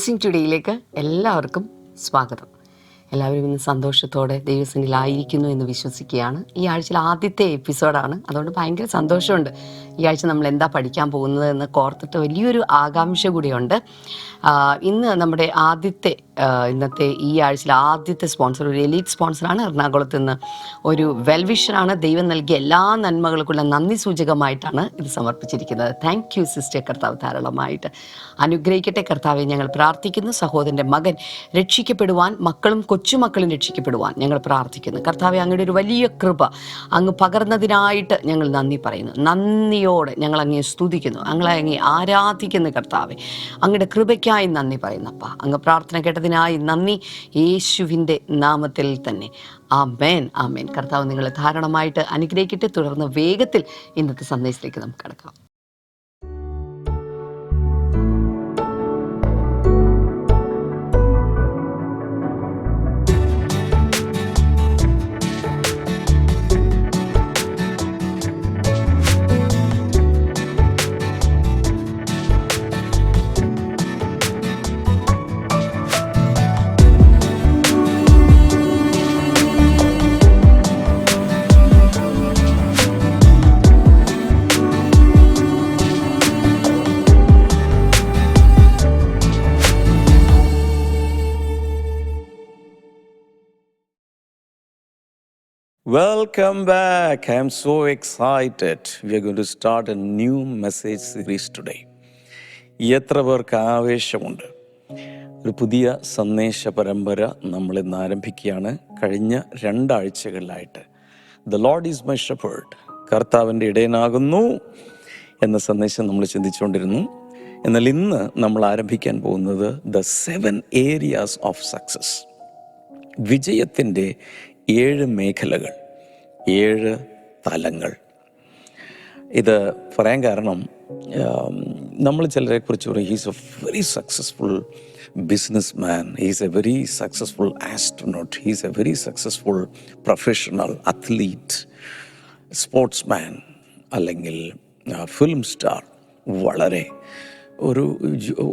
Blessing ടുഡേയിലേക്ക് എല്ലാവർക്കും സ്വാഗതം. എല്ലാവരും ഇന്ന് സന്തോഷത്തോടെ ദൈവസനിലായിരിക്കുന്നു എന്ന് വിശ്വസിക്കുകയാണ്. ഈ ആഴ്ചയിൽ ആദ്യത്തെ എപ്പിസോഡാണ്. അതുകൊണ്ട് ഭയങ്കര സന്തോഷമുണ്ട്. ഈ ആഴ്ച നമ്മൾ എന്താ പഠിക്കാൻ പോകുന്നത് എന്ന് കോർത്തിട്ട് വലിയൊരു ആകാംക്ഷ കൂടിയുണ്ട്. ഇന്ന് നമ്മുടെ ആദ്യത്തെ ഇന്നത്തെ ഈ ആഴ്ചയിലെ ആദ്യത്തെ സ്പോൺസർ ഒരു എലീറ്റ് സ്പോൺസറാണ് എറണാകുളത്ത് നിന്ന്. ഒരു വെൽവിഷനാണ് ദൈവം നൽകിയ എല്ലാ നന്മകൾക്കുള്ള നന്ദി സൂചകമായിട്ടാണ് ഇത് സമർപ്പിച്ചിരിക്കുന്നത്. താങ്ക് യു സിസ്റ്റർ കർത്താവ് ധാരാളമായിട്ട് അനുഗ്രഹിക്കട്ടെ. കർത്താവെ ഞങ്ങൾ പ്രാർത്ഥിക്കുന്നു. സഹോദരന്റെ മകൻ രക്ഷിക്കപ്പെടുവാൻ മക്കളും കൊച്ചുമക്കളും രക്ഷിക്കപ്പെടുവാൻ ഞങ്ങൾ പ്രാർത്ഥിക്കുന്നു. കർത്താവെ അങ്ങയുടെ ഒരു വലിയ കൃപ അങ്ങ് പകർന്നതിനായിട്ട് ഞങ്ങൾ നന്ദി പറയുന്നു. നന്ദിയോടെ ഞങ്ങൾ അങ്ങേ സ്തുതിക്കുന്നു. അങ്ങളെ അങ്ങേ ആരാധിക്കുന്നു കർത്താവെ. അങ്ങയുടെ കൃപയ്ക്കായി നന്ദി പറയുന്നപ്പ അങ്ങ് പ്രാർത്ഥന കേട്ടതിനായി നന്ദി. യേശുവിന്റെ നാമത്തിൽ തന്നെ. ആ മേൻ ആ മേൻ കർത്താവ് നിങ്ങളെ ധാരണമായിട്ട് അനുഗ്രഹിക്കട്ടെ. തുടർന്ന് വേഗത്തിൽ ഇന്നത്തെ സന്ദേശത്തിലേക്ക് നമുക്ക് കിടക്കാം. Welcome back. I am so excited. We are going to start a new message series today. എത്ര പേർക്ക് ആവേശമുണ്ട് ഒരു പുതിയ സന്ദേശ പരമ്പര നമ്മൾ ഇന്ന് ആരംഭിക്കുകയാണ് കഴിഞ്ഞ രണ്ടാഴ്ചകളിലായിട്ട് the lord is my shepherd. കർത്താവിന്റെ ഇടയനാകുന്നു എന്ന സന്ദേശം നമ്മൾ ചിന്തിച്ചുകൊണ്ടിരുന്നു എന്നാൽ ഇന്ന് നമ്മൾ ആരംഭിക്കാൻ പോകുന്നത് the seven areas of success വിജയത്തിന്റെ ഏഴ് മേഖലകൾ ഏഴ് തലങ്ങൾ. ഇത് പറയാൻ കാരണം നമ്മൾ ചിലരെ കുറിച്ച് പറയും he's a very successful businessman he's a very successful astronaut he's a very successful professional athlete sportsman അല്ലെങ്കിൽ ഫിലിം സ്റ്റാർ വളരെ. ഒരു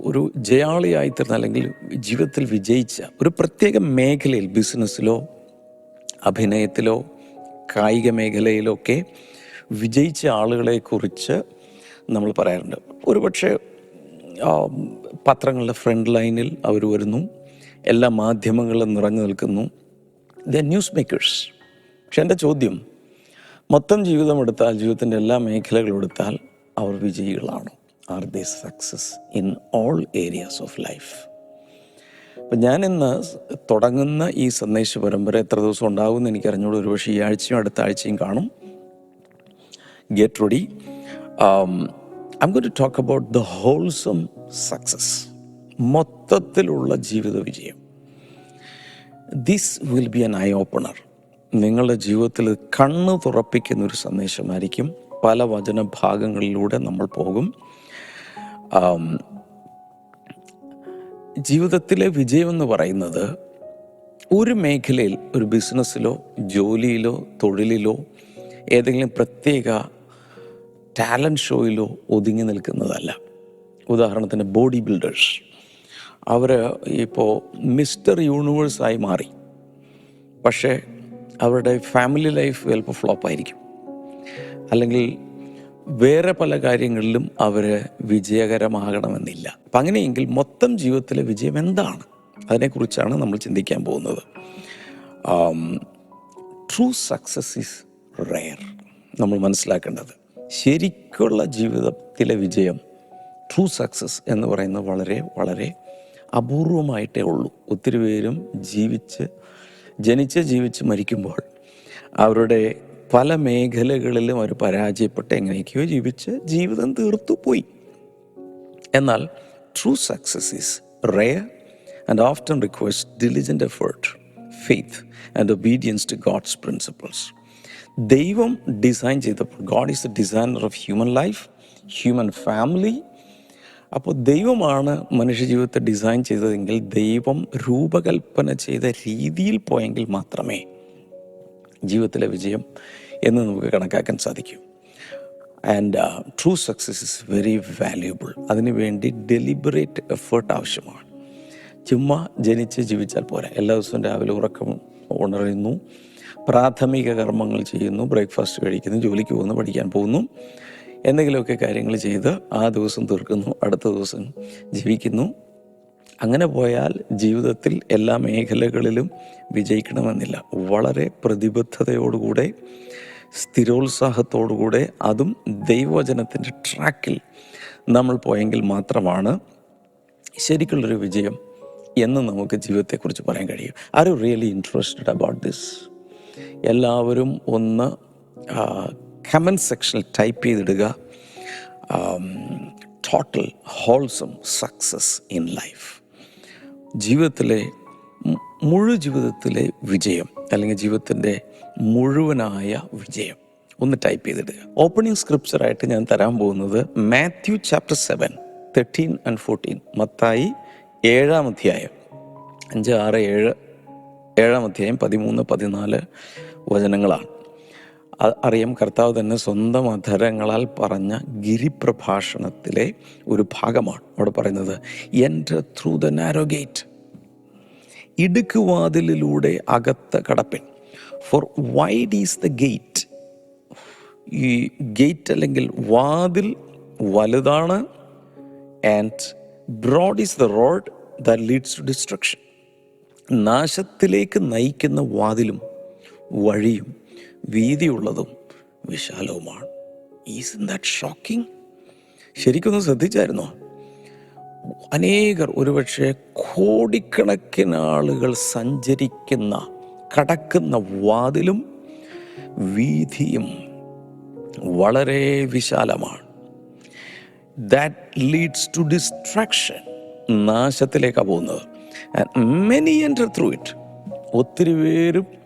ഒരു ജയാളിയായിത്തീർന്ന അല്ലെങ്കിൽ ജീവിതത്തിൽ വിജയിച്ച ഒരു പ്രത്യേക മേഖലയിൽ ബിസിനസ്സിലോ അഭിനയത്തിലോ കായിക മേഖലയിലൊക്കെ വിജയിച്ച ആളുകളെക്കുറിച്ച് നമ്മൾ പറയാറുണ്ട്. ഒരുപക്ഷെ പത്രങ്ങളുടെ ഫ്രണ്ട് ലൈനിൽ അവർ വരുന്നു എല്ലാ മാധ്യമങ്ങളും നിറഞ്ഞു നിൽക്കുന്നു. ദ ന്യൂസ് മേക്കേഴ്സ് പക്ഷെ എന്റെ ചോദ്യം മൊത്തം ജീവിതം എടുത്താൽ ജീവിതത്തിന്റെ എല്ലാ മേഖലകളും എടുത്താൽ അവർ വിജയികളാണോ? Are they success in all areas of life അപ്പം ഞാൻ ഇന്ന് തുടങ്ങുന്ന ഈ സന്ദേശ പരമ്പര എത്ര ദിവസം ഉണ്ടാകുമെന്ന് എനിക്ക് അറിഞ്ഞൂടെ ഒരുപക്ഷെ ഈ ആഴ്ചയും അടുത്ത ആഴ്ചയും കാണും. Get ready I'm go talk about the wholesome success മൊത്തത്തിലുള്ള ജീവിത വിജയം. This will be an eye opener നിങ്ങളുടെ ജീവിതത്തിൽ കണ്ണ് തുറപ്പിക്കുന്ന ഒരു സന്ദേശമായിരിക്കും. പല വചന ഭാഗങ്ങളിലൂടെ നമ്മൾ പോകും. ആം, ജീവിതത്തിലെ വിജയം എന്ന് പറയുന്നത് ഒരു മേഖലയിൽ ഒരു ബിസിനസ്സിലോ ജോലിയിലോ തൊഴിലിലോ ഏതെങ്കിലും പ്രത്യേക ടാലന്റ് ഷോയിലോ ഒതുങ്ങി നിൽക്കുന്നതല്ല. ഉദാഹരണത്തിന് ബോഡി ബിൽഡേഴ്സ്. അവർ ഇപ്പോൾ മിസ്റ്റർ യൂണിവേഴ്സായി മാറി. പക്ഷേ അവരുടെ ഫാമിലി ലൈഫ് ചിലപ്പോൾ ഫ്ലോപ്പായിരിക്കും. അല്ലെങ്കിൽ വേറെ പല കാര്യങ്ങളിലും അവർ വിജയകരമാകണമെന്നില്ല. അപ്പം അങ്ങനെയെങ്കിൽ മൊത്തം ജീവിതത്തിലെ വിജയം എന്താണ്? അതിനെക്കുറിച്ചാണ് നമ്മൾ ചിന്തിക്കാൻ പോകുന്നത്. ട്രൂ സക്സസ് ഈസ് റെയർ നമ്മൾ മനസ്സിലാക്കേണ്ടത് ശരിക്കുള്ള ജീവിതത്തിലെ വിജയം ട്രൂ സക്സസ് എന്ന് പറയുന്നത് വളരെ വളരെ അപൂർവമായിട്ടേ ഉള്ളൂ. ഒത്തിരി പേരും ജീവിച്ച് ജനിച്ച് ജീവിച്ച് മരിക്കുമ്പോൾ അവരുടെ പല മേഖലകളിലും അവർ പരാജയപ്പെട്ട് എങ്ങനെയൊക്കെയോ ജീവിച്ച് ജീവിതം തീർത്തു പോയി. എന്നാൽ true success is rare and often request diligent effort faith and obedience to God's principles ദൈവം ഡിസൈൻ ചെയ്തപ്പോൾ God is the designer of human life human family അപ്പോൾ ദൈവമാണ് മനുഷ്യജീവിതത്തെ ഡിസൈൻ ചെയ്തതെങ്കിൽ ദൈവം രൂപകൽപ്പന ചെയ്ത രീതിയിൽ പോയെങ്കിൽ മാത്രമേ ജീവിതത്തിലെ വിജയം എന്ന് നമുക്ക് കണക്കാക്കാൻ സാധിക്കും. And true success is very valuable അതിനുവേണ്ടി ഡെലിബറേറ്റ് എഫേർട്ട് ആവശ്യമാണ്. ചുമ്മാ ജനിച്ച് ജീവിച്ചാൽ പോരാ. എല്ലാ ദിവസവും രാവിലെ ഉറക്കം ഉണരുന്നു. പ്രാഥമിക കർമ്മങ്ങൾ ചെയ്യുന്നു. ബ്രേക്ക്ഫാസ്റ്റ് കഴിക്കുന്നു. ജോലിക്ക് പോകുന്നു. പഠിക്കാൻ പോകുന്നു. എന്തെങ്കിലുമൊക്കെ കാര്യങ്ങൾ ചെയ്ത് ആ ദിവസം തീർക്കുന്നു. അടുത്ത ദിവസം ജീവിക്കുന്നു. അങ്ങനെ പോയാൽ ജീവിതത്തിൽ എല്ലാ മേഖലകളിലും വിജയിക്കണമെന്നില്ല. വളരെ പ്രതിബദ്ധതയോടുകൂടെ സ്ഥിരോത്സാഹത്തോടുകൂടെ അതും ദൈവചനത്തിന്റെ ട്രാക്കിൽ നമ്മൾ പോയെങ്കിൽ മാത്രമാണ് ശരിക്കുള്ളൊരു വിജയം എന്ന് നമുക്ക് ജീവിതത്തെക്കുറിച്ച് പറയാൻ കഴിയും. Are you really interested about this എല്ലാവരും ഒന്ന് കമന്റ് സെക്ഷനിൽ type ചെയ്തിടുക. Total wholesome success in life ജീവിതത്തിലെ മുഴു ജീവിതത്തിലെ വിജയം അല്ലെങ്കിൽ ജീവിതത്തിന്റെ മുഴുവനായ വിജയം. ഒന്ന് ടൈപ്പ് ചെയ്തിടുക. ഓപ്പണിംഗ് സ്ക്രിപ്ചറായിട്ട് ഞാൻ തരാൻ പോകുന്നത് Matthew chapter seven thirteen and fourteen Mathai ഏഴാം അധ്യായം. അഞ്ച് ആറ് ഏഴ് ഏഴാം അധ്യായം പതിമൂന്ന് പതിനാല് വചനങ്ങളാണ്. അറിയാം കർത്താവ് തന്നെ സ്വന്തം അധരങ്ങളാൽ പറഞ്ഞ ഗിരിപ്രഭാഷണത്തിലെ ഒരു ഭാഗമാണ് അവിടെ പറയുന്നത്. എന്റെ ത്രൂ ദ നാരോ ഗേറ്റ് ഇടുക്കുവാതിലിലൂടെ അകത്ത് കടപ്പിൻ. For wide is the gate ഈ ഗേറ്റ് അല്ലെങ്കിൽ വാതിൽ വലുതാണ്. And broad is the road the leads to destruction നാശത്തിലേക്ക് നയിക്കുന്ന വാതിലും വഴിയും വീതിയുള്ളതും വിശാലവുമാണ്. ഈസ് ദാറ്റ് ഷോക്കിംഗ് ശരിക്കൊന്ന് ശ്രദ്ധിച്ചായിരുന്നോ? അനേകർ ഒരുപക്ഷെ കോടിക്കണക്കിന് ആളുകൾ സഞ്ചരിക്കുന്ന കടക്കുന്ന വാതിലും വീതിയും വളരെ വിശാലമാണ്. ദാറ്റ് ലീഡ്സ് ടു ഡിസ്ട്രാക്ഷൻ നാശത്തിലേക്കാണ് പോകുന്നത്. മെനി എന്റർ ത്രൂ ഇറ്റ് ഒത്തിരി പേരും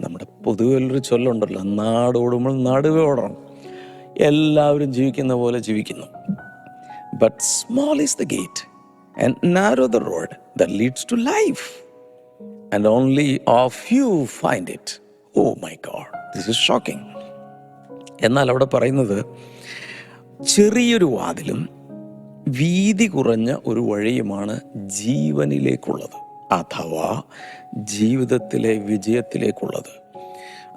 നമ്മുടെ പൊതുവെ ഒരു ചൊല്ലുണ്ടല്ലോ നാടോടുമ്പോൾ നടുവേ ഓടണം. എല്ലാവരും ജീവിക്കുന്ന പോലെ ജീവിക്കുന്നു. But small is the gate and the road the leads to life and only of you find it oh my God this is shocking എന്നാൽ അവിടെ പറയുന്നത് ചെറിയൊരു വാതിലും വീതി കുറഞ്ഞ ഒരു വഴിയുമാണ് ജീവനിലേക്കുള്ളത്. അഥവാ ജീവിതത്തിലെ വിജയത്തിലേക്കുള്ളത്.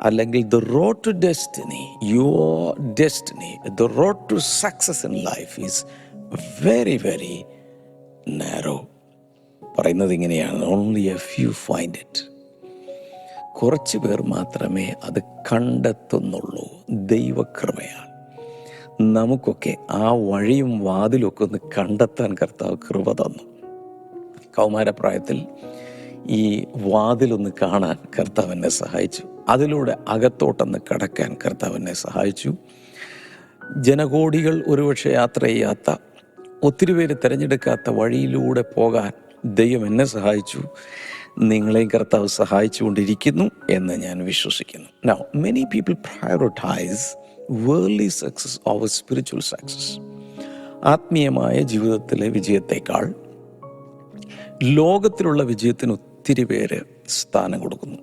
അല്ലെങ്കിൽ the road to destiny your destiny the road to success in life is very very narrow പറയുന്നത് ഇങ്ങനെയാണ്. Only a few find it കുറച്ച് പേർ മാത്രമേ അത് കണ്ടെത്തുന്നുള്ളൂ. ദൈവകൃപയാണ്. നമുക്കൊക്കെ ആ വഴിയും വാതിലൊക്കെ ഒന്ന് കണ്ടെത്താൻ കർത്താവ് കൃപ തന്നു. കൗമാരപ്രായത്തിൽ ഈ വാതിലൊന്ന് കാണാൻ കർത്താവ് എന്നെ സഹായിച്ചു. അതിലൂടെ അകത്തോട്ടൊന്ന് കടക്കാൻ കർത്താവ് എന്നെ സഹായിച്ചു. ജനകോടികൾ ഒരുപക്ഷെ യാത്ര ചെയ്യാത്ത ഒത്തിരി പേര് തിരഞ്ഞെടുക്കാത്ത വഴിയിലൂടെ പോകാൻ ദൈവം എന്നെ സഹായിച്ചു. നിങ്ങളെയും കർത്താവ് സഹായിച്ചുകൊണ്ടിരിക്കുന്നു എന്ന് ഞാൻ വിശ്വസിക്കുന്നു. Now many people prioritise worldly success over spiritual success ആത്മീയമായ ജീവിതത്തിലെ വിജയത്തേക്കാൾ ലോകത്തിലുള്ള വിജയത്തിന് ഒത്തിരി പേര് സ്ഥാനം കൊടുക്കുന്നു.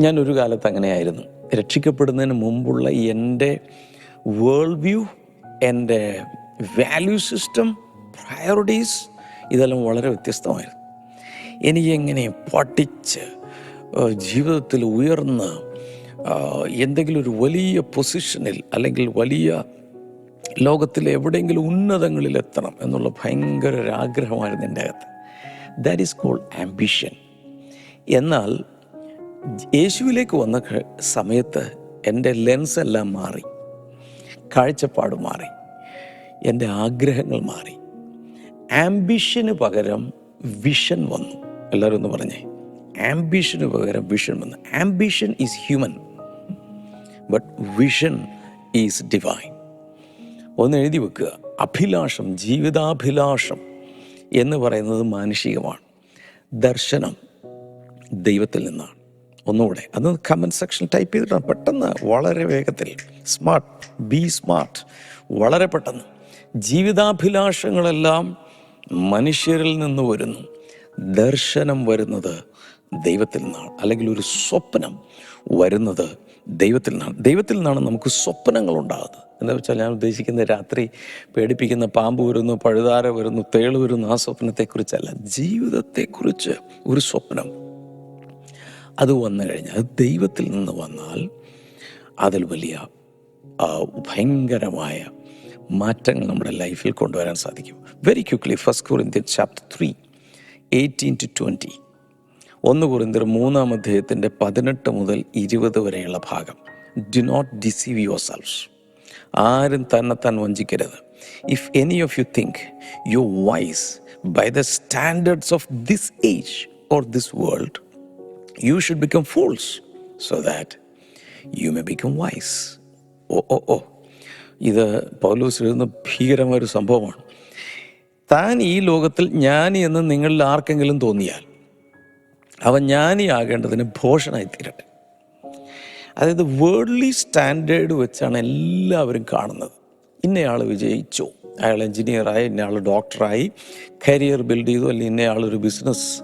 ഞാനൊരു കാലത്ത് അങ്ങനെയായിരുന്നു. രക്ഷിക്കപ്പെടുന്നതിന് മുമ്പുള്ള എന്റെ വേൾഡ് വ്യൂ എന്റെ വാല്യൂ സിസ്റ്റം പ്രയോറിറ്റീസ് ഇതെല്ലാം വളരെ വ്യത്യസ്തമായിരുന്നു. എനിക്കെങ്ങനെ പഠിച്ച് ജീവിതത്തിൽ ഉയർന്ന് എന്തെങ്കിലും ഒരു വലിയ പൊസിഷനിൽ അല്ലെങ്കിൽ വലിയ ലോകത്തിലെ എവിടെയെങ്കിലും ഉന്നതങ്ങളിൽ എത്തണം എന്നുള്ള ഭയങ്കര ഒരു ആഗ്രഹമായിരുന്നു എന്റെ അകത്ത്. ദാറ്റ് ഈസ് കോൾഡ് ആംബിഷൻ എന്നാൽ യേശുവിലേക്ക് വന്ന സമയത്ത് എന്റെ ലെൻസ് എല്ലാം മാറി. കാഴ്ചപ്പാട് മാറി. എന്റെ ആഗ്രഹങ്ങൾ മാറി. ആംബിഷന് പകരം വിഷൻ വന്നു. എല്ലാവരും ഒന്ന് പറഞ്ഞേ. ആംബിഷന് പകരം വിഷൻ വന്നു. Ambition is human but vision is divine ഒന്ന് എഴുതി വെക്കുക. അഭിലാഷം ജീവിതാഭിലാഷം എന്ന് പറയുന്നത് മാനുഷികമാണ്. ദർശനം ദൈവത്തിൽ നിന്നാണ്. ഒന്നുകൂടെ അത് കമന്റ് സെക്ഷൻ ടൈപ്പ് ചെയ്തിട്ടാണ് പെട്ടെന്ന് വളരെ വേഗത്തിൽ. സ്മാർട്ട് ബി സ്മാർട്ട് വളരെ പെട്ടെന്ന്. ജീവിതാഭിലാഷങ്ങളെല്ലാം മനുഷ്യരിൽ നിന്ന് വരുന്നു. ദർശനം വരുന്നത് ദൈവത്തിൽ നിന്നാണ്. അല്ലെങ്കിൽ ഒരു സ്വപ്നം വരുന്നത് ദൈവത്തിൽ നിന്നാണ്. ദൈവത്തിൽ നിന്നാണ് നമുക്ക് സ്വപ്നങ്ങൾ ഉണ്ടാകുന്നത്. എന്താ വെച്ചാൽ ഞാൻ ഉദ്ദേശിക്കുന്ന രാത്രി പേടിപ്പിക്കുന്ന പാമ്പ് വരുന്നു പഴുതാര വരുന്നു തേൾ വരുന്നു ആ സ്വപ്നത്തെക്കുറിച്ചല്ല. ജീവിതത്തെക്കുറിച്ച് ഒരു സ്വപ്നം. അത് വന്നു കഴിഞ്ഞാൽ ദൈവത്തിൽ നിന്ന് വന്നാൽ അതിൽ വലിയ ഭയങ്കരമായ മാറ്റങ്ങൾ നമ്മുടെ ലൈഫിൽ കൊണ്ടുവരാൻ സാധിക്കും. Very quickly first Indian chapter three eighteen to twenty ഒന്ന് കുറിന്തർ മൂന്നാം അധ്യായത്തിന്റെ പതിനെട്ട് മുതൽ ഇരുപത് വരെയുള്ള ഭാഗം. Do not deceive yourself ആരും തന്നെത്താൻ വഞ്ചിക്കരുത്. If any of you think you wise by the standards of this age or this world you should become fools so that you may become wise oh oh oh. ഇത് പൗലൂസ് എഴുതുന്ന ഭീകരമായൊരു സംഭവമാണ്. താൻ ഈ ലോകത്തിൽ ജ്ഞാനി എന്ന് നിങ്ങളിൽ ആർക്കെങ്കിലും തോന്നിയാൽ അവൻ ജ്ഞാനിയാകേണ്ടതിന് ഭോഷനായി തീരട്ടെ. അതായത് വേൾഡ്ലി സ്റ്റാൻഡേർഡ് വെച്ചാണ് എല്ലാവരും കാണുന്നത്. ഇന്നയാൾ വിജയിച്ചു. അയാൾ എഞ്ചിനീയറായി ഇന്നയാൾ ഡോക്ടറായി കരിയർ ബിൽഡ് ചെയ്തു അല്ലെങ്കിൽ ഇന്നയാളൊരു ബിസിനസ്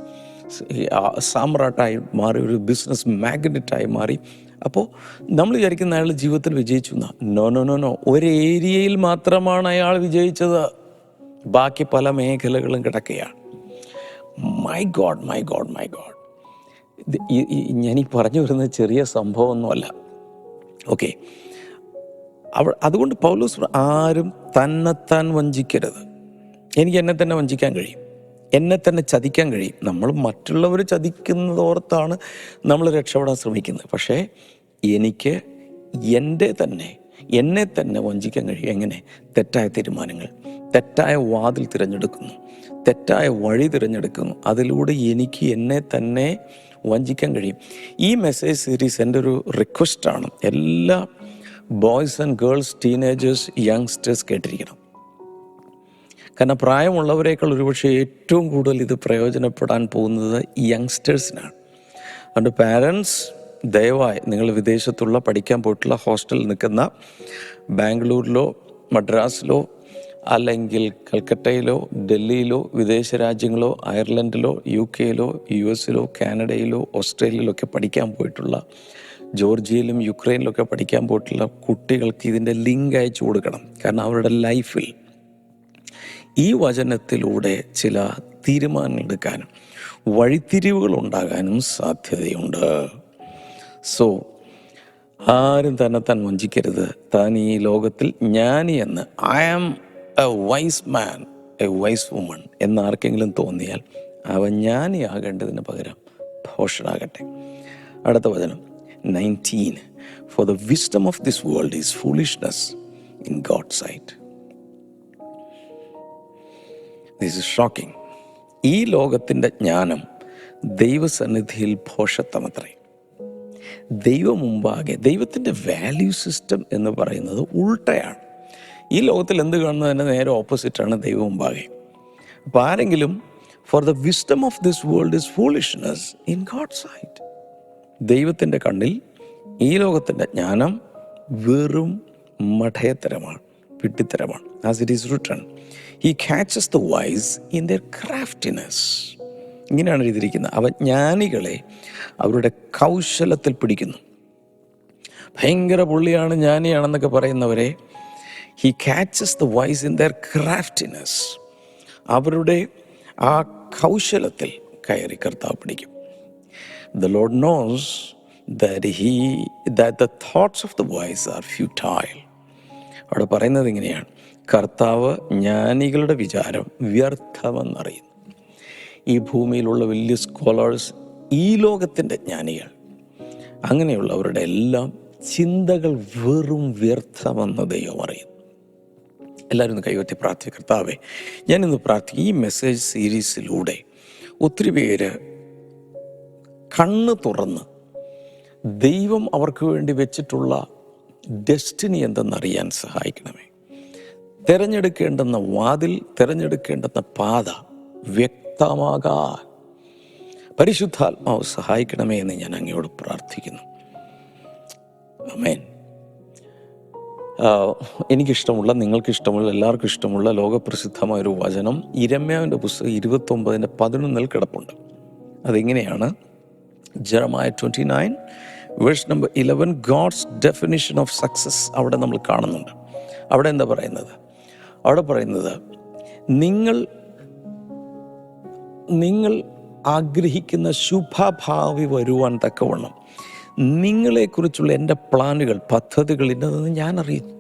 സാമ്രാട്ടായി മാറി ഒരു ബിസിനസ് മാഗ്നറ്റായി മാറി. അപ്പോൾ നമ്മൾ വിചാരിക്കുന്ന അയാൾ ജീവിതത്തിൽ വിജയിച്ചു എന്നാ. നോ നോ നോ നോ ഒരു ഏരിയയിൽ മാത്രമാണ് അയാൾ വിജയിച്ചത്. ബാക്കി പല മേഖലകളും കിടക്കുകയാണ്. My God my God my God ഞാൻ ഈ പറഞ്ഞു വരുന്ന ചെറിയ സംഭവമൊന്നുമല്ല. ഓക്കെ. അവ അതുകൊണ്ട് പൗലോസ് ആരും തന്നെത്താൻ വഞ്ചിക്കരുത്. എനിക്ക് എന്നെ തന്നെ വഞ്ചിക്കാൻ കഴിയും. എന്നെ തന്നെ ചതിക്കാൻ കഴിയും. നമ്മൾ മറ്റുള്ളവർ ചതിക്കുന്നതോർത്താണ് നമ്മൾ രക്ഷപ്പെടാൻ ശ്രമിക്കുന്നത്. പക്ഷേ എനിക്ക് എന്റെ തന്നെ എന്നെ തന്നെ വഞ്ചിക്കാൻ കഴിയും. എങ്ങനെ? തെറ്റായ തീരുമാനങ്ങൾ. തെറ്റായ വാതിൽ തിരഞ്ഞെടുക്കുന്നു. തെറ്റായ വഴി തിരഞ്ഞെടുക്കുന്നു. അതിലൂടെ എനിക്ക് എന്നെ തന്നെ വഞ്ചിക്കാൻ കഴിയും. ഈ മെസ്സേജ് സീരീസ് എന്റെ ഒരു റിക്വസ്റ്റാണ് എല്ലാ boys and girls teenagers youngsters കേട്ടിരിക്കണം. കാരണം പ്രായമുള്ളവരെക്കാൾ ഒരുപക്ഷെ ഏറ്റവും കൂടുതൽ ഇത് പ്രയോജനപ്പെടാൻ പോകുന്നത് യങ്സ്റ്റേഴ്സിനാണ് അതുകൊണ്ട് പാരൻസ് ദയവായി നിങ്ങൾ വിദേശത്തുള്ള പഠിക്കാൻ പോയിട്ടുള്ള ഹോസ്റ്റലിൽ നിൽക്കുന്ന ബാംഗ്ലൂരിലോ മദ്രാസിലോ അല്ലെങ്കിൽ കൽക്കട്ടയിലോ ഡൽഹിയിലോ വിദേശ രാജ്യങ്ങളോ അയർലൻഡിലോ യു കെയിലോ യു എസിലോ കാനഡയിലോ ഓസ്ട്രേലിയയിലോ ഒക്കെ പഠിക്കാൻ പോയിട്ടുള്ള ജോർജിയയിലും യുക്രൈനിലൊക്കെ പഠിക്കാൻ പോയിട്ടുള്ള കുട്ടികൾക്ക് ഇതിന്റെ ലിങ്ക് അയച്ചു കൊടുക്കണം. കാരണം അവരുടെ ലൈഫിൽ ഈ വചനത്തിലൂടെ ചില തീരുമാനങ്ങൾ എടുക്കാനും വഴിത്തിരിവുകൾ ഉണ്ടാകാനും സാധ്യതയുണ്ട്. സോ ആരും തന്നെ താൻ വഞ്ചിക്കരുത്. താൻ ഈ ലോകത്തിൽ ജ്ഞാനി എന്ന് I am a wise man a wise woman എന്നാർക്കെങ്കിലും തോന്നിയാൽ അവൻ ജ്ഞാനിയാകേണ്ടതിന് പകരം ഭോഷനാകട്ടെ. അടുത്ത വചനം. Nineteen for the wisdom of this world is foolishness in God sight this is shocking ഈ ലോകത്തിന്റെ ജ്ഞാനം ദൈവസന്നിധിയിൽ ഭോഷത്വമത്രേ ദൈവം മുമ്പാകെ ദൈവത്തിന്റെ വാല്യൂ സിസ്റ്റം എന്ന് പറയുന്നത് ഉൾട്ടയാണ്. ഈ ലോകത്തിൽ എന്ത് കാണുന്നതിന്റെ നേരെ ഓപ്പോസിറ്റാണ് ദൈവം മുമ്പാകെ. അപ്പോൾ ആരെങ്കിലും for the wisdom of this world is foolishness in God sight ദൈവത്തിന്റെ കണ്ണിൽ ഈ ലോകത്തിന്റെ ജ്ഞാനം വെറും മഠയത്തരമാണ് വിട്ടിത്തരമാണ് as it is written he catches the wise in their craftiness ഇങ്ങനെയാണ് എഴുതിയിരിക്കുന്നത്. അവ ജ്ഞാനികളെ അവരുടെ കൗശലത്തിൽ പിടിക്കുന്നു. ഭയങ്കര പുള്ളിയാണ് ജ്ഞാനിയാണെന്നൊക്കെ പറയുന്നവരെ he catches the wise in their craftiness അവരുടെ ആ കൗശലത്തിൽ കയറി കർത്താവ് പിടിക്കും. The Lord knows he that the thoughts of the wise are futile. അവിടെ പറയുന്നത് ഇങ്ങനെയാണ്. കർത്താവ് ജ്ഞാനികളുടെ വിചാരം വ്യർത്ഥമെന്നറിയുന്നു. ഈ ഭൂമിയിലുള്ള വലിയ സ്കോളേഴ്സ് ഈ ലോകത്തിന്റെ ജ്ഞാനികൾ. അങ്ങനെയുള്ളവരുടെ എല്ലാം ചിന്തകൾ വെറും വ്യർത്ഥമെന്ന് ദൈവം അറിയുന്നു. എല്ലാവരും ഒന്ന് കൈകൊത്തി പ്രാർത്ഥിക്കുക കർത്താവേ ഞാനിന്ന് പ്രാർത്ഥിക്കും. ഈ മെസ്സേജ് സീരീസിലൂടെ ഒത്തിരി പേര് കണ്ണ് തുറന്ന് ദൈവം അവർക്ക് വേണ്ടി വെച്ചിട്ടുള്ള ഡെസ്റ്റിനി എന്തെന്നറിയാൻ സഹായിക്കണമേ. തിരഞ്ഞെടുക്കേണ്ടെന്ന വാതിൽ തിരഞ്ഞെടുക്കേണ്ടെന്ന പാത വ്യക്തമാകാൻ പരിശുദ്ധാത്മാവ് സഹായിക്കണമേ എന്ന് ഞാൻ അങ്ങയോട് പ്രാർത്ഥിക്കുന്നു. അമേൻ എനിക്കിഷ്ടമുള്ള നിങ്ങൾക്കിഷ്ടമുള്ള എല്ലാവർക്കും ഇഷ്ടമുള്ള ലോകപ്രസിദ്ധമായ ഒരു വചനം ഇരമ്യാവിന്റെ പുസ്തകം ഇരുപത്തൊമ്പതിന്റെ പതിനൊന്നിൽ കിടപ്പുണ്ട്. അതെങ്ങനെയാണ്? Jeremiah twenty nine verse number eleven God's definition of success അവിടെ നമ്മൾ കാണുന്നുണ്ട്. അവിടെ എന്താ പറയുന്നത്? അവിടെ പറയുന്നത് നിങ്ങൾ നിങ്ങൾ ആഗ്രഹിക്കുന്ന ശുഭഭാവി വരുവാൻ തക്കവണ്ണം നിങ്ങളെക്കുറിച്ചുള്ള എന്റെ പ്ലാനുകൾ പദ്ധതികൾ ഇന്നതെന്ന് ഞാൻ അറിയുന്നു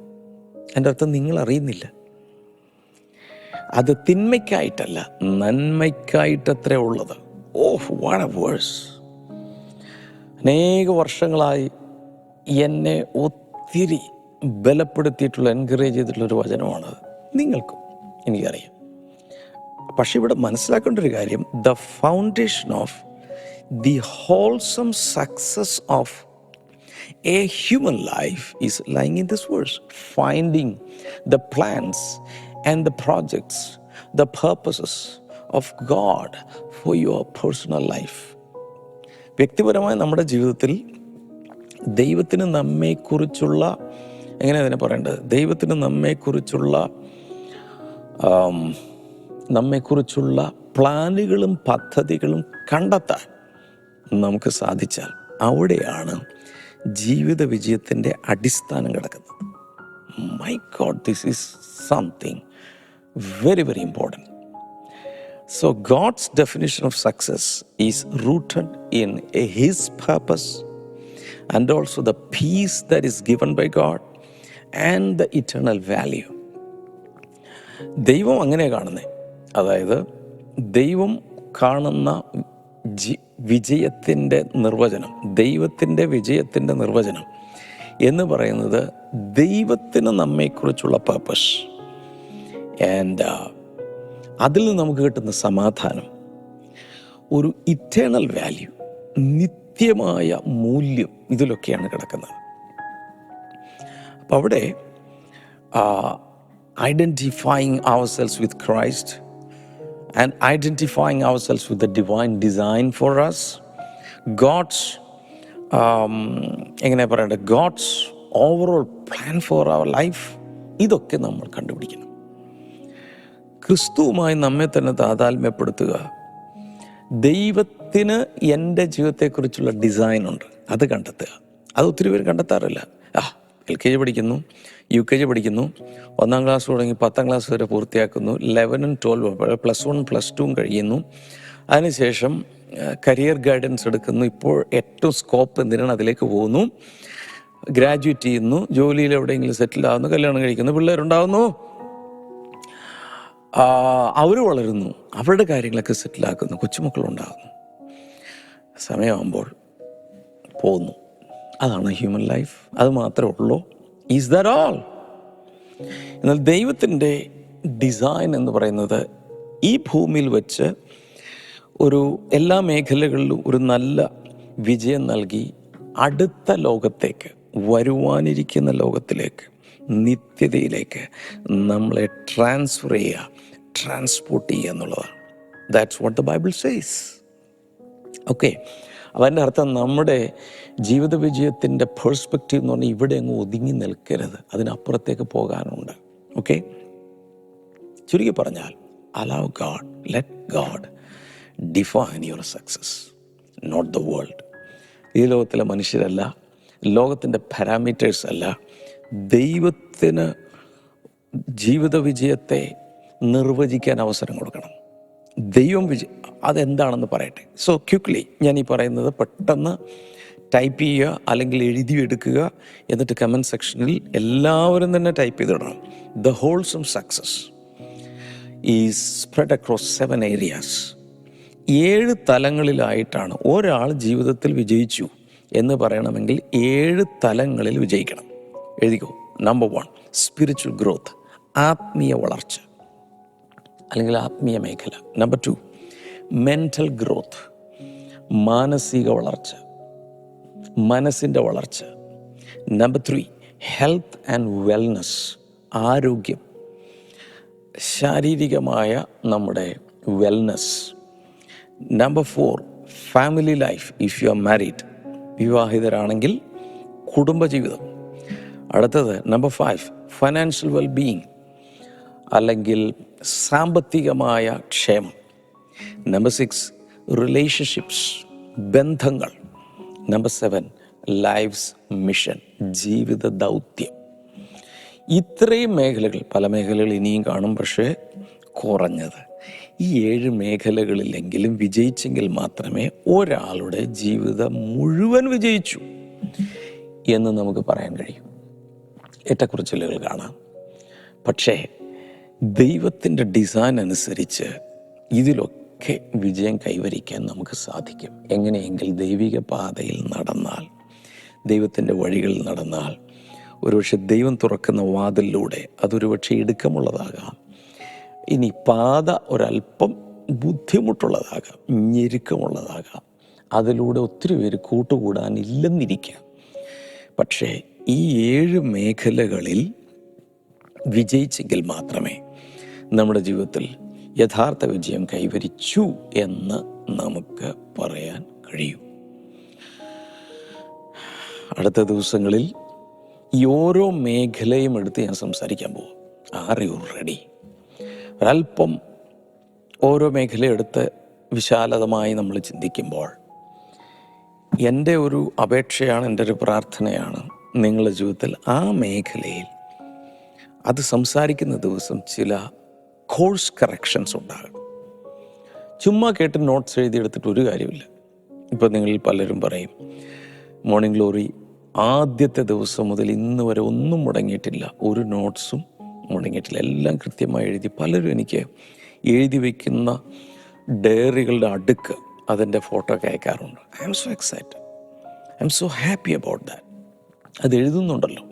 എന്റെ അർത്ഥം നിങ്ങൾ അറിയുന്നില്ല. അത് തിന്മയ്ക്കായിട്ടല്ല നന്മയ്ക്കായിട്ടത്രേ ഉള്ളത്. ഓഫ് വാട്ട് എ വേഴ്സ് അനേക വർഷങ്ങളായി എന്നെ ഒത്തിരി ബലപ്പെടുത്തിയിട്ടുള്ള എൻകറേജ് ചെയ്തിട്ടുള്ള ഒരു വചനമാണത് നിങ്ങൾക്കും എനിക്കറിയാം. പക്ഷെ ഇവിടെ മനസ്സിലാക്കേണ്ട ഒരു കാര്യം the foundation of the wholesome success of a human life is lying in this verse finding the plans and the projects the purposes of God for your personal life വ്യക്തിപരമായ നമ്മുടെ ജീവിതത്തിൽ ദൈവത്തിന് നമ്മെക്കുറിച്ചുള്ള എങ്ങനെ അതിനെ പറയേണ്ടത്? ദൈവത്തിന് നമ്മെക്കുറിച്ചുള്ള നമ്മെക്കുറിച്ചുള്ള പ്ലാനുകളും പദ്ധതികളും കണ്ടെത്താൻ നമുക്ക് സാധിച്ചാൽ അവിടെയാണ് ജീവിത വിജയത്തിന്റെ അടിസ്ഥാനം കിടക്കുന്നത്. My God this is something very very important so God's definition of success is rooted in a his purpose and also the peace that is given by God and the eternal value ദൈവം അങ്ങനെ കാണുന്നത് അതായത് ദൈവം കാണുന്ന G വിജയത്തിന്റെ നിർവചനം ദൈവത്തിന്റെ വിജയത്തിന്റെ നിർവചനം എന്ന് പറയുന്നത് ദൈവത്തിന് നമ്മെക്കുറിച്ചുള്ള പർപ്പസ് ആൻഡ് അതിൽ നിന്ന് നമുക്ക് കിട്ടുന്ന സമാധാനം ഒരു ഇറ്റേണൽ വാല്യൂ നിത്യമായ മൂല്യം ഇതിലൊക്കെയാണ് കിടക്കുന്നത്. അപ്പം അവിടെ identifying ourselves with Christ and identifying ourselves with the divine design for us. God's, um, എങ്ങനെ പറയണ്ടത് God's overall plan for our life ഇതൊക്കെ നമ്മൾ കണ്ടുപിടിക്കണം. ക്രിസ്തുവുമായി നമ്മെ തന്നെ താതാത്മ്യപ്പെടുത്തുക. ദൈവത്തിന് എന്റെ ജീവിതത്തെക്കുറിച്ചുള്ള ഡിസൈൻ ഉണ്ട്. അത് കണ്ടെത്തുക. അത് ഒത്തിരി പേര് കണ്ടെത്താറില്ല. ആ എൽ കെ ജി പഠിക്കുന്നു. യു കെ ജി പഠിക്കുന്നു. ഒന്നാം ക്ലാസ് തുടങ്ങി പത്താം ക്ലാസ് വരെ പൂർത്തിയാക്കുന്നു. ലെവനും ട്വൽവും പ്ലസ് വൺ പ്ലസ് ടുവും കഴിയുന്നു. അതിനുശേഷം കരിയർ ഗൈഡൻസ് എടുക്കുന്നു. ഇപ്പോൾ ഏറ്റവും സ്കോപ്പ് എന്തിനാണ് അതിലേക്ക് പോകുന്നു? ഗ്രാജുവേറ്റ് ചെയ്യുന്നു. ജോലിയിൽ എവിടെയെങ്കിലും സെറ്റിൽ ആവുന്നു. കല്യാണം കഴിക്കുന്നു. പിള്ളേരുണ്ടാവുന്നു. അവർ വളരുന്നു. അവരുടെ കാര്യങ്ങളൊക്കെ സെറ്റിലാക്കുന്നു കൊച്ചുമക്കളുണ്ടാകുന്നു. സമയമാകുമ്പോൾ പോകുന്നു അതാണ് ഹ്യൂമൻ ലൈഫ് അത് മാത്രമേ ഉള്ളൂ. ഈസ് ദാറ്റ് ഓൾ എന്നാൽ ദൈവത്തിന്റെ ഡിസൈൻ എന്ന് പറയുന്നത് ഈ ഭൂമിയിൽ വെച്ച് ഒരു എല്ലാ മേഖലകളിലും ഒരു നല്ല വിജയം നൽകി അടുത്ത ലോകത്തേക്ക് വരുവാനിരിക്കുന്ന ലോകത്തിലേക്ക് നിത്യതയിലേക്ക് നമ്മളെ ട്രാൻസ്ഫർ ചെയ്യുക ട്രാൻസ്പോർട്ട് ചെയ്യുക എന്നുള്ളതാണ്. That's what the Bible says okay അതിന്റെ അർത്ഥം നമ്മുടെ ജീവിത വിജയത്തിന്റെ പേഴ്സ്പെക്റ്റീവ് എന്ന് പറഞ്ഞാൽ ഇവിടെ അങ്ങ് ഒതുങ്ങി നിൽക്കരുത്. അതിനപ്പുറത്തേക്ക് പോകാനുണ്ട്. ഓക്കെ ചുരുക്കി പറഞ്ഞാൽ allow God let God define your success not the world ഈ ലോകത്തിലെ മനുഷ്യരല്ല ലോകത്തിന്റെ പാരാമീറ്റേഴ്സ് അല്ല ദൈവത്തിന് ജീവിത വിജയത്തെ നിർവചിക്കാൻ അവസരം കൊടുക്കണം. ദൈവം വിജ അതെന്താണെന്ന് പറയട്ടെ. സോ ക്വിക്ലി ഞാൻ ഈ പറയുന്നത് പെട്ടെന്ന് ടൈപ്പ് ചെയ്യുക അല്ലെങ്കിൽ എഴുതി എടുക്കുക എന്നിട്ട് കമന്റ് സെക്ഷനിൽ എല്ലാവരും തന്നെ type ചെയ്തിടണം the wholesome success is spread across seven areas ഏഴ് തലങ്ങളിലായിട്ടാണ് ഒരാൾ ജീവിതത്തിൽ വിജയിച്ചു എന്ന് പറയണമെങ്കിൽ ഏഴ് തലങ്ങളിൽ വിജയിക്കണം. എഴുതിക്കോ. നമ്പർ വൺ സ്പിരിച്വൽ ഗ്രോത്ത് ആത്മീയ വളർച്ച. അല്ലെങ്കിൽ ആത്മീയ മേഖല. നമ്പർ ടു മെന്റൽ ഗ്രോത്ത് മാനസിക വളർച്ച മനസ്സിന്റെ വളർച്ച. Number three health and wellness ആരോഗ്യം. ശാരീരികമായ നമ്മുടെ wellness number four family life if you are married വിവാഹിതരാണെങ്കിൽ കുടുംബജീവിതം. അടുത്തത് number five financial well being അല്ലെങ്കിൽ സാമ്പത്തികമായ ക്ഷേമം. നമ്പർ സിക്സ് റിലേഷൻഷിപ്സ് ബന്ധങ്ങൾ. നമ്പർ സെവൻ ലൈഫ്സ് മിഷൻ ജീവിത ദൗത്യം. ഇത്രയും മേഖലകൾ പല മേഖലകൾ ഇനിയും കാണും പക്ഷേ കുറഞ്ഞത്. ഈ ഏഴ് മേഖലകളിലെങ്കിലും വിജയിച്ചെങ്കിൽ മാത്രമേ ഒരാളുടെ ജീവിതം മുഴുവൻ വിജയിച്ചു എന്ന് നമുക്ക് പറയാൻ കഴിയും. ഏറ്റക്കുറച്ചിലുകൾ കാണാം. പക്ഷേ ദൈവത്തിന്റെ ഡിസൈൻ അനുസരിച്ച് ഇതിലൊക്കെ വിജയം കൈവരിക്കാൻ നമുക്ക് സാധിക്കും. എങ്ങനെയെങ്കിൽ ദൈവിക പാതയിൽ നടന്നാൽ ദൈവത്തിന്റെ വഴികളിൽ നടന്നാൽ ഒരുപക്ഷെ ദൈവം തുറക്കുന്ന വാതിലിലൂടെ അതൊരു പക്ഷേ ഇടുക്കമുള്ളതാകാം. ഇനി പാത ഒരല്പം ബുദ്ധിമുട്ടുള്ളതാകാം ഞെരുക്കമുള്ളതാകാം. അതിലൂടെ ഒത്തിരി പേര് കൂട്ടുകൂടാനില്ലെന്നിരിക്കാം. പക്ഷേ ഈ ഏഴ് മേഖലകളിൽ വിജയിച്ചെങ്കിൽ മാത്രമേ നമ്മുടെ ജീവിതത്തിൽ യഥാർത്ഥ വിജയം കൈവരിച്ചു എന്ന് നമുക്ക് പറയാൻ കഴിയും. അടുത്ത ദിവസങ്ങളിൽ ഈ ഓരോ മേഖലയും എടുത്ത് ഞാൻ സംസാരിക്കാൻ പോകും ആർ യു റെഡി? ഒരല്പം ഓരോ മേഖല എടുത്ത് വിശാലതമായി നമ്മൾ ചിന്തിക്കുമ്പോൾ എന്റെ ഒരു അപേക്ഷയാണ് എന്റെ ഒരു പ്രാർത്ഥനയാണ് നിങ്ങളുടെ ജീവിതത്തിൽ ആ മേഖലയിൽ അത് സംസാരിക്കുന്ന ദിവസം ചില കോഴ്സ് കറക്ഷൻസ് ഉണ്ടാകണം. ചുമ്മാ കേട്ട് നോട്ട്സ് എഴുതിയെടുത്തിട്ട് ഒരു കാര്യമില്ല ഇപ്പോൾ നിങ്ങളിൽ പലരും പറയും മോർണിംഗ് ഗ്ലോറി ആദ്യത്തെ ദിവസം മുതൽ ഇന്ന് വരെ ഒന്നും മുടങ്ങിയിട്ടില്ല. ഒരു നോട്ട്സും മുടങ്ങിയിട്ടില്ല. എല്ലാം കൃത്യമായി എഴുതി പലരും എനിക്ക് എഴുതി വയ്ക്കുന്ന ഡയറികളുടെ അടുക്ക് അതിന്റെ ഫോട്ടോ ഒക്കെ അയക്കാറുണ്ട്. I'm so excited I'm so happy about that അത് എഴുതുന്നുണ്ടല്ലോ.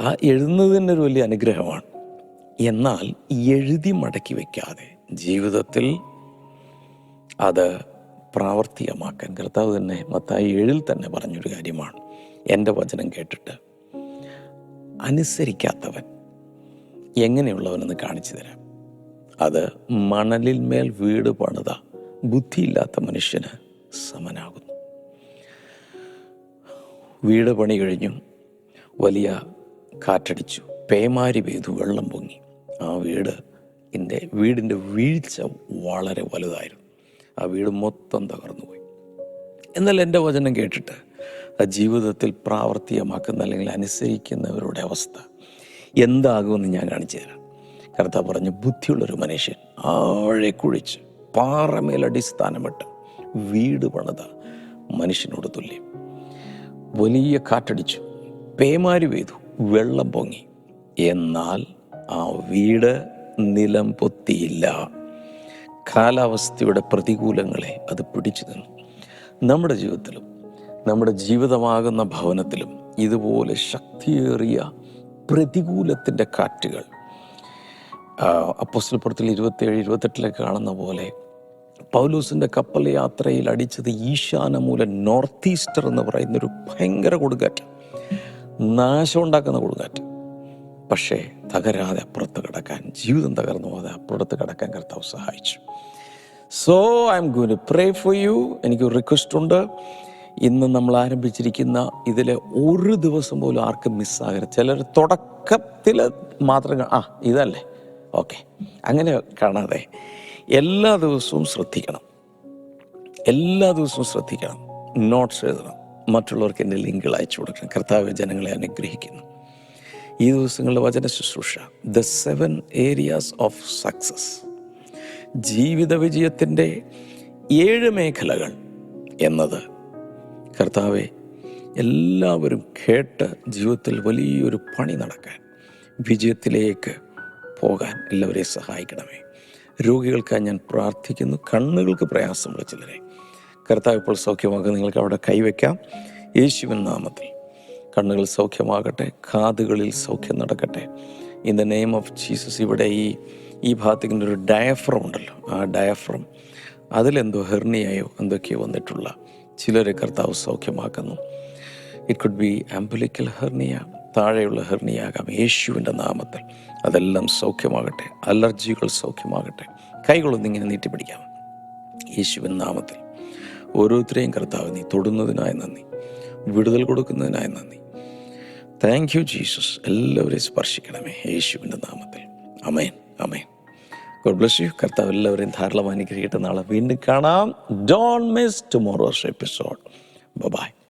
ആ എഴുതുന്നതിന്റെ ഒരു വലിയ അനുഗ്രഹമാണ്. എന്നാൽ എഴുതി മടക്കി വയ്ക്കാതെ ജീവിതത്തിൽ അത് പ്രാവർത്തികമാക്കാൻ കർത്താവ് തന്നെ മത്തായി ഏഴിൽ തന്നെ പറഞ്ഞൊരു കാര്യമാണ്. എന്റെ വചനം കേട്ടിട്ട് അനുസരിക്കാത്തവൻ എങ്ങനെയുള്ളവനെന്ന് കാണിച്ചു തരാം. അത് മണലിന്മേൽ മേൽ വീട് പണിത ബുദ്ധിയില്ലാത്ത മനുഷ്യന് സമനാകുന്നു. വീട് പണി കഴിഞ്ഞു വലിയ കാറ്റടിച്ചു. പേമാരി പെയ്തു വെള്ളം പൊങ്ങി. ആ വീട് എന്റെ വീടിന്റെ വീഴ്ച വളരെ വലുതായിരുന്നു. ആ വീട് മൊത്തം തകർന്നു പോയി എന്നാൽ എന്റെ വചനം കേട്ടിട്ട് ആ ജീവിതത്തിൽ പ്രാവർത്തികമാക്കുന്ന അല്ലെങ്കിൽ അനുസരിക്കുന്നവരുടെ അവസ്ഥ എന്താകുമെന്ന് ഞാൻ കാണിച്ചു തരാം. കർത്താവ് പറഞ്ഞു ബുദ്ധിയുള്ളൊരു മനുഷ്യൻ ആഴെ കുഴിച്ച് പാറമേലടിസ്ഥാനമിട്ട് വീട് പണിത മനുഷ്യനോട് തുല്യം. വലിയ കാറ്റടിച്ചു പേമാരി പെയ്തു വെള്ളം പൊങ്ങി. എന്നാൽ ആ വീട് നിലം പൊത്തിയില്ല. കാലാവസ്ഥയുടെ പ്രതികൂലങ്ങളെ അത് പിടിച്ചു നിന്നു. നമ്മുടെ ജീവിതത്തിലും നമ്മുടെ ജീവിതമാകുന്ന ഭവനത്തിലും ഇതുപോലെ ശക്തിയേറിയ പ്രതികൂലത്തിന്റെ കാറ്റുകൾ അപ്പോസ്റ്റൽപ്പുറത്തിൽ ഇരുപത്തിയേഴ് ഇരുപത്തെട്ടിലേക്ക് കാണുന്ന പോലെ പൗലൂസിന്റെ കപ്പൽ യാത്രയിൽ അടിച്ചത് ഈശാനമൂല നോർത്ത് ഈസ്റ്റർ എന്ന് പറയുന്നൊരു ഭയങ്കര കൊടുങ്കാറ്റ് നാശം ഉണ്ടാക്കുന്ന കൊടുങ്കാറ്റ്. പക്ഷേ തകരാതെ അപ്പുറത്ത് കിടക്കാൻ ജീവിതം തകർന്നു പോകാതെ അപ്പുറത്ത് കിടക്കാൻ കർത്താവ് സഹായിച്ചു. So I'm good pray for you എനിക്കൊരു റിക്വസ്റ്റ് ഉണ്ട്. ഇന്ന് നമ്മൾ ആരംഭിച്ചിരിക്കുന്ന ഇതിൽ ഒരു ദിവസം പോലും ആർക്കും മിസ്സാകരുത്. ചിലർ തുടക്കത്തിൽ മാത്രം ആ ഇതല്ലേ? ഓക്കെ അങ്ങനെ കാണാതെ എല്ലാ ദിവസവും ശ്രദ്ധിക്കണം. എല്ലാ ദിവസവും ശ്രദ്ധിക്കണം. നോട്ട്സ് എഴുതണം. മറ്റുള്ളവർക്ക് എന്റെ ലിങ്കുകൾ അയച്ചു കൊടുക്കണം. കർത്താവ് ജനങ്ങളെ അനുഗ്രഹിക്കുന്നു. ഈ ദിവസങ്ങളിലെ വചന ശുശ്രൂഷ. The seven areas of success ജീവിത വിജയത്തിന്റെ ഏഴ് മേഖലകൾ എന്നത്. കർത്താവെ എല്ലാവരും കേട്ട് ജീവിതത്തിൽ വലിയൊരു പണി നടക്കാൻ വിജയത്തിലേക്ക് പോകാൻ എല്ലാവരെയും സഹായിക്കണമേ. രോഗികൾക്കായി ഞാൻ പ്രാർത്ഥിക്കുന്നു. കണ്ണുകൾക്ക് പ്രയാസമുള്ള ചിലരെ. കർത്താവ് ഇപ്പോൾ സൗഖ്യമാക്കുക നിങ്ങൾക്ക് അവിടെ കൈവയ്ക്കാം. യേശുവിൻ നാമത്തിൽ. കണ്ണുകൾ സൗഖ്യമാകട്ടെ കാതുകളിൽ സൗഖ്യം നടക്കട്ടെ. In the name of Jesus ഇവിടെ ഈ ഈ ഭാഗത്തേക്കിന്റെ ഒരു ഡയഫ്രം ഉണ്ടല്ലോ. ആ ഡയഫ്രം അതിലെന്തോ ഹെർണിയായോ എന്തൊക്കെയോ വന്നിട്ടുള്ള ചിലരെ കർത്താവ് സൗഖ്യമാക്കുന്നു. It could be umbilical hernia താഴെയുള്ള ഹെർണിയാകാം യേശുവിന്റെ നാമത്തിൽ. അതെല്ലാം സൗഖ്യമാകട്ടെ അലർജികൾ സൗഖ്യമാകട്ടെ കൈകളൊന്നും ഇങ്ങനെ നീട്ടിപ്പിടിക്കാം. യേശുവിൻ നാമത്തിൽ. ഓരോരുത്തരെയും കർത്താവ് നീ തൊടുന്നതിനായി നന്ദി വിടുതൽ കൊടുക്കുന്നതിനായി നന്ദി. താങ്ക് യു ജീസസ് എല്ലാവരെയും സ്പർശിക്കണമേ. യേശുവിന്റെ നാമത്തിൽ. Amen amen God bless you കർത്താവ് എല്ലാവരെയും ധാരാളം അനുഗ്രഹിക്കട്ടെ. നാളെ വീണ്ടും കാണാം. Don't miss tomorrow's episode bye